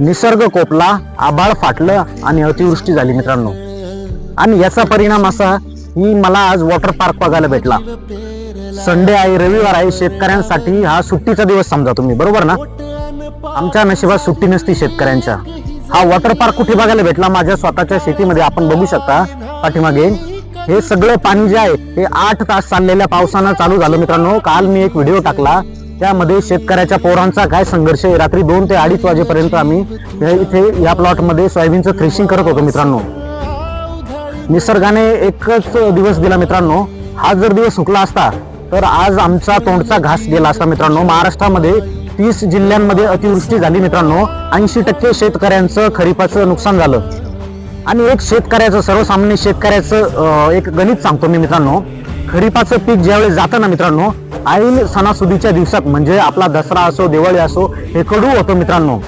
निसर्ग कोपला आभाळ फाटलं आणि अतिवृष्टी झाली मित्रांनो. आणि याचा परिणाम असा की मला आज वॉटर पार्क बघायला भेटला. संडे आहे रविवार आहे शेतकऱ्यांसाठी हा सुट्टीचा दिवस समजा तुम्ही बरोबर ना? आमच्या नशिबात सुट्टी नसती शेतकऱ्यांच्या. हा वॉटर पार्क कुठे बघायला भेटला? माझ्या स्वतःच्या शेतीमध्ये आपण बघू शकता पाठीमागे. हे सगळं पाणी जे आहे हे आठ तास चाललेल्या पावसानं चालू झालं मित्रांनो. काल मी एक व्हिडिओ टाकला. त्यामध्ये शेतकऱ्याच्या पोरांचा काय संघर्ष आहे? रात्री दोन ते अडीच वाजेपर्यंत आम्ही इथे या प्लॉटमध्ये सोयाबीनचं थ्रेशिंग करत होतो मित्रांनो. निसर्गाने एकच दिवस दिला मित्रांनो. हा जर दिवस हुकला असता तर आज आमचा तोंडचा घास गेला असता मित्रांनो. महाराष्ट्रामध्ये तीस जिल्ह्यांमध्ये अतिवृष्टी झाली मित्रांनो. ऐंशी टक्के शेतकऱ्यांचं खरीपाचं नुकसान झालं. आणि एक शेतकऱ्याचं सर्वसामान्य शेतकऱ्याचं एक गणित सांगतो मी मित्रांनो. खरीपाचं पीक ज्यावेळेस जातं ना मित्रांनो ऐन सणासुदीच्या दिवसात म्हणजे आपला दसरा असो दिवाळी असो हे कडू होतं मित्रांनो.